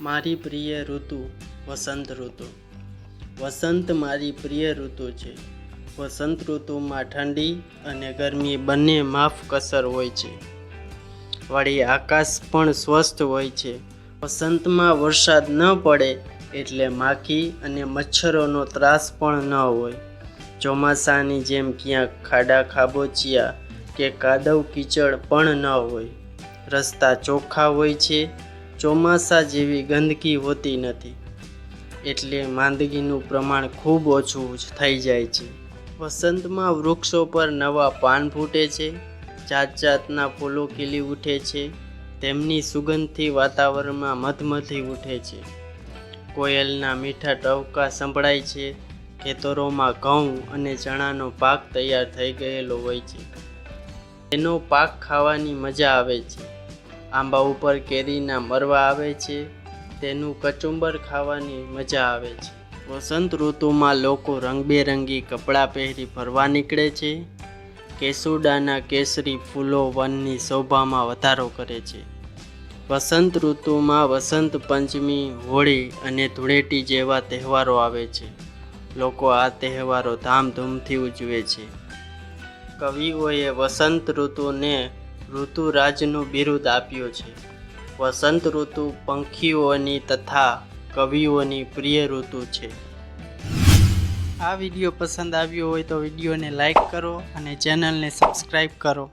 મારી પ્રિય ઋતુ વસંત ઋતુ. વસંત મારી પ્રિય ઋતુ છે. વસંત ઋતુમાં ઠંડી અને ગરમી બંને માફ કસર હોય છે. વળી આકાશ પણ સ્વસ્થ હોય છે. વસંતમાં વરસાદ ન પડે એટલે માખી અને મચ્છરોનો ત્રાસ પણ ન હોય. ચોમાસાની જેમ ક્યાંક ખાડા ખાબોચિયા કે કાદવ કીચડ પણ ન હોય. રસ્તા ચોખ્ખા હોય છે ચોમાસા જેવી ગંદકી હોતી નથી. એટલે માંદગીનું પ્રમાણ ખૂબ ઓછું થઈ જાય છે. વસંતમાં વૃક્ષો પર નવા પાન ફૂટે છે જાત જાતના ફૂલો ખીલી ઉઠે છે, તેમની સુગંધથી વાતાવરણમાં મધમધી ઉઠે છે. કોયલના મીઠા ટવકા સંભળાય છે, ખેતરોમાં ઘઉં અને ચણાનો પાક તૈયાર થઈ ગયેલો હોય છે. તેનો પાક ખાવાની મજા આવે છે. આંબા ઉપર કેરીના મરવા આવે છે, તેનું કચુંબર ખાવાની મજા આવે છે. વસંત ઋતુમાં લોકો રંગબેરંગી કપડાં પહેરી ફરવા નીકળે છે. કેસુડાના કેસરી ફૂલો વનની શોભામાં વધારો કરે છે. વસંત ઋતુમાં વસંત પંચમી, હોળી અને ધૂળેટી જેવા તહેવારો આવે છે. લોકો આ તહેવારો ધામધૂમથી ઉજવે છે. કવિઓએ વસંત ઋતુને ઋતુરાજનું બિરુદ આપ્યું છે. વસંત ઋતુ પંખીઓની તથા કવિઓની પ્રિય ઋતુ છે. આ વીડિયો પસંદ આવ્યો હોય તો વિડીયોને લાઈક કરો અને ચેનલને સબસ્ક્રાઈબ કરો.